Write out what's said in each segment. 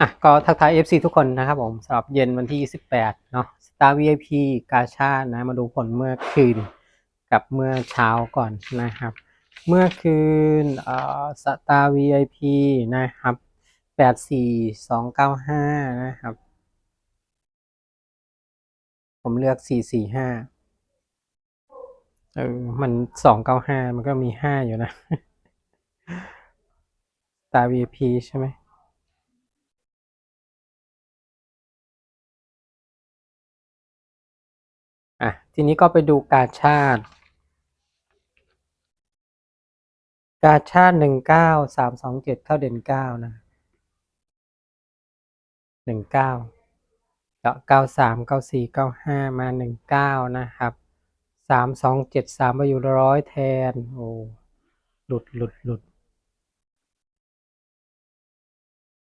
อะก็ทักทาย FC ทุกคนนะครับผมสำหรับเย็นวันที่ 28 เนาะ Star VIP กาชาดนะ มาดูผลเมื่อคืนกับเมื่อเช้าก่อนนะครับ เมื่อคืนเอ่อ Star VIP นะครับ 84295 นะครับ ผมเลือก 445 เออ มัน 295 มันก็มี 5 อยู่นะ Star VIP ใช่ไหม อะ ทีนี้ก็ไปดูกาชาดกาชาดหนึ่งเก้าสามสองเจ็ดเข้าเด่นเก้านะหนึ่งเก้าเก้าสามเก้าสี่เก้าห้ามาหนึ่งเก้านะครับสามสองเจ็ดสามมาอยู่ร้อยแทน โอ้หลุดหลุดหลุด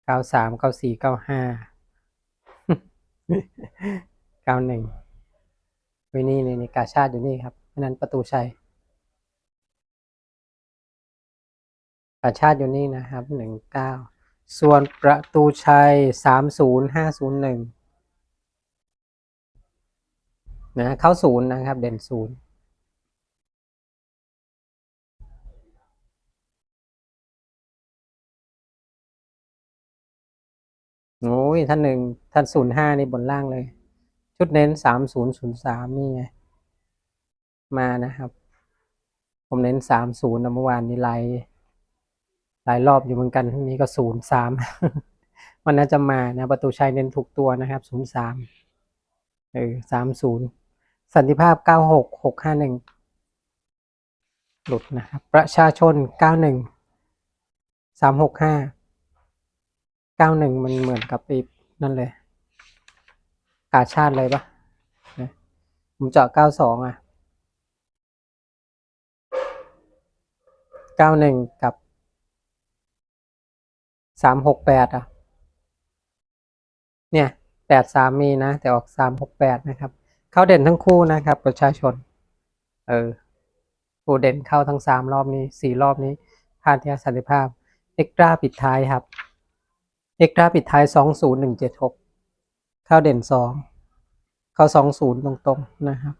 เก้าสามเก้าสี่เก้าห้าเก้าหนึ่ง วินี่นี่นี่กาชาดอยู่นี่ครับเพราะนั้นประตูชัยกาชาติอยู่นี่นะครับหนึ่งเก้าส่วนประตูชัยสามศูนย์ห้าศูนย์หนึ่งนะเข้าศูนย์นะครับ เด่นศูนย์โอ้ยท่านหนึ่งท่านศูนย์ห้านี่บนล่างเลย ชุดเน้นสามศูนย์ศูนย์สามนี่ไง มานะครับ ผมเน้นสามศูนย์เมื่อวานนี้ไลน์หลายรอบอยู่เหมือนกันนี้ก็ศูนย์สามมันน่าจะมานะ ประตูชัยเน้นถูกตัวนะครับศูนย์สามเออสามศูนย์สันติภาพเก้าหกหกห้าหนึ่งหลุดนะครับ ประชาชนเก้าหนึ่งสามหกห้าเก้าหนึ่งมันเหมือนกับไอ้นั่นเลย กาชาติเลยปะผมเจาะเก้าสองอะเก้าหนึ่งกับสามหกแปดอะ เนี่ยแปดสามมีนะ แต่ออกสามหกแปดนะครับ เข้าเด่นทั้งคู่นะครับ ประชาชน เออผู้เด่นเข้าทั้งสามรอบนี้สี่รอบนี้ผ่าที่สันติภาพเอ็กตราปิดท้ายครับเอ็กตราปิดท้ายสองศูนย์หนึ่งเจ็ดหก เข้าเด่นสองเข้าสองศูนย์ตรงๆนะครับ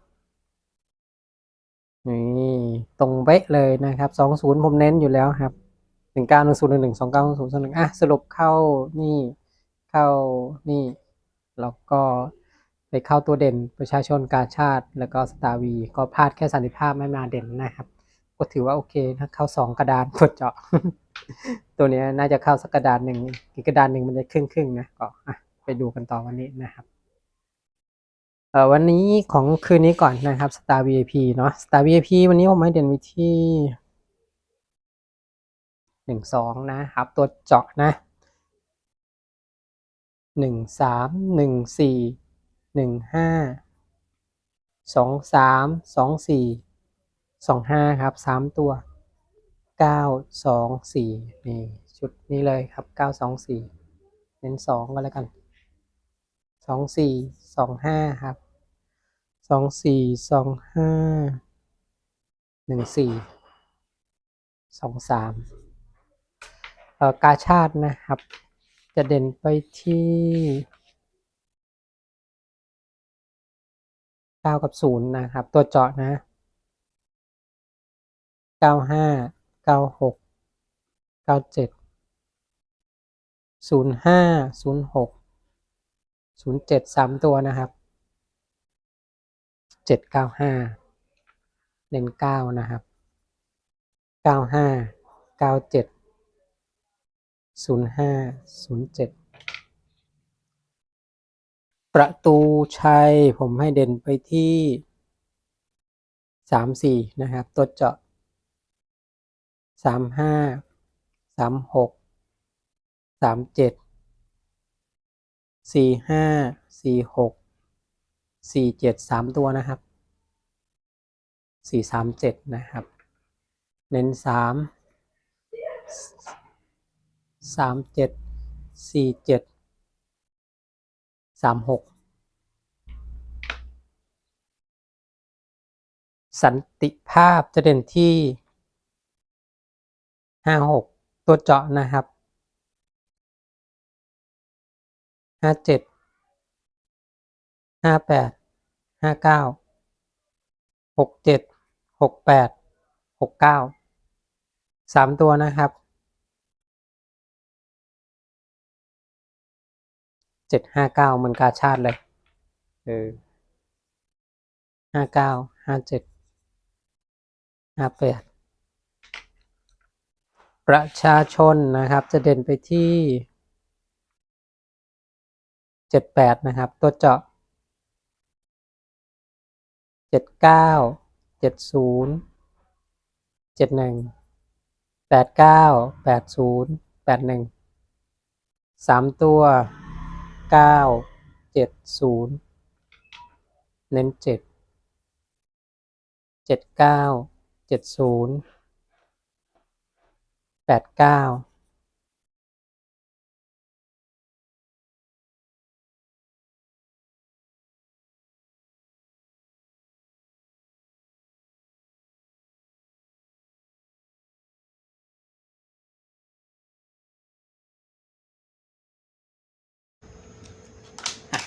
นี่ตรงเป๊ะเลยนะครับสองศูนย์ผมเน้นอยู่แล้วครับหนึ่งเก้าหนึ่งศูนย์หนึ่งหนึ่งสองเก้าศูนย์สองหนึ่งอะสรุปเข้านี่เข้านี่แล้วก็ไปเข้าตัวเด่นประชาชนการชาติ แล้วก็สตาร์วีก็พลาดแค่สันติภาพไม่มาเด่นนะครับ ก็ถือว่าโอเคนะเข้าสองกระดานกดเจาะ ตัวนี้น่าจะเข้าสักกระดานหนึ่งอีกกระดานหนึ่งมันจะครึ่งครึ่งๆนะก็อะ ไปดูกันต่อวันนี้นะครับเออวันนี้ของคืนนี้ก่อนนะครับ Star VIP เนาะ Star VIP วันนี้ผมให้เด่นไปที่หนึ่งสองนะครับ ตัวเจาะนะหนึ่งสามหนึ่งสี่หนึ่งห้าสองสามสองสี่สองห้าครับสามตัวเก้าสองสี่นี่ชุดนี้เลยครับเก้าสองสี่เน้นสองก็แล้วกัน สองสี่สองห้าครับสองสี่สองห้าหนึ่งสี่สองสามเออกาชาตินะครับ จะเด่นไปที่เก้ากับศูนย์นะครับ ตัวเจาะนะเก้าห้าเก้าหกเก้าเจ็ดศูนย์ห้าศูนย์หก ศูนย์เจ็ดสามตัวนะครับเจ็ดเก้าห้าเน้นเก้านะครับเก้าห้าเก้าเจ็ดศูนย์ห้าศูนย์เจ็ดประตูชัยผมให้เด่นไปที่สามสี่นะครับ ตัวเจาะสามห้าสามหกสามเจ็ด สี่ห้าสี่หกสี่เจ็ดสามตัวนะครับสี่สามเจ็ดนะครับ เน้นสามสามเจ็ดสี่เจ็ดสามหกสันติภาพจะเด่นที่ห้าหกตัวเจาะนะครับ ห้าเจ็ดห้าแปดห้าเก้าหกเจ็ดหกแปดหกเก้าสามตัวนะครับเจ็ดห้าเก้ามันกาชาติเลยเออห้าเก้าห้าเจ็ดห้าแปดประชาชนนะครับจะเด่นไปที่ เจ็ดแปดนะครับ ตัวเจาะเจ็ดเก้าเจ็ดศูนย์เจ็ดหนึ่งแปดเก้าแปดศูนย์แปดหนึ่งสามตัวเก้าเจ็ดศูนย์เน้นเจ็ดเจ็ดเก้าเจ็ดศูนย์แปดเก้า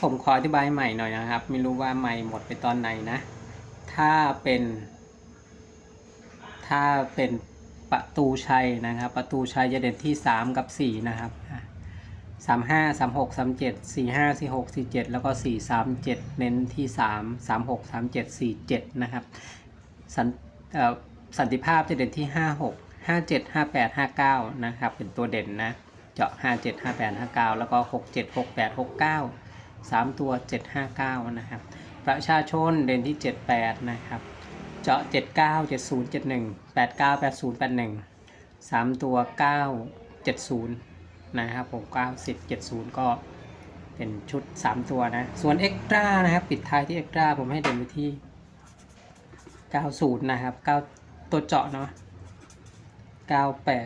ผมขออธิบายใหม่หน่อยนะครับ ไม่รู้ว่าใหม่หมดไปตอนไหนนะ ถ้าเป็น ถ้าเป็นประตูชัยนะครับ ประตูชัยจะเด่นที่ 3 กับ 4 นะครับสามห้าสามหกสามเจ็ดสี่ห้าสี่หกสี่เจ็ดแล้วก็สี่สามเจ็ดเน้นที่สามสามหกสามเจ็ดสี่เจ็ดนะครับสันสันติภาพจะเด่นที่ห้าหกห้าเจ็ดห้าแปดห้าเก้านะครับ เป็นตัวเด่นนะ เจาะห้าเจ็ดห้าแปดห้าเก้าแล้วก็หกเ3 ตัว 759 นะครับ ประชาชนเด่นที่ 78 นะครับ เจาะ 79 70 71 89 80 81 3 ตัว 9 70 นะครับผม9 10 70 ก็เป็นชุด 3 ตัวนะ ส่วนเอ็กตร้านะครับ ปิดท้ายที่เอ็กตร้าผมให้เด่นไปที่ 90 นะครับ 9 ตัวเจาะเนาะ98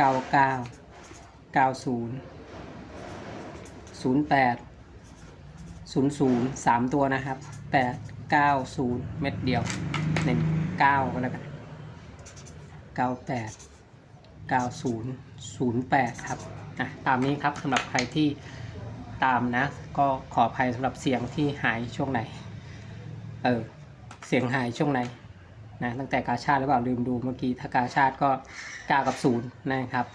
99 90 ศูนย์แปดศูนย์ศูนย์สามตัวนะครับแปดเก้าศูนย์เม็ดเดียวเน้นเก้าก็แล้วกันเก้าแปดเก้าศูนย์ศูนย์แปดครับอะตามนี้ครับสำหรับใครที่ตามนะ ก็ขออภัยสำหรับเสียงที่หายช่วงไหน เออ เสียงหายช่วงไหนนะตั้งแต่กาชาติหรือเปล่าลืมดูเมื่อกี้ถ้ากาชาติก็9กับ0นะครับ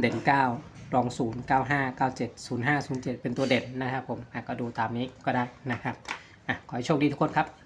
เด่น 9 รอง0 95 97 05 07 เป็นตัวเด่นนะครับผมอะก็ดูตามนี้ก็ได้นะครับอะขอให้โชคดีทุกคนครับ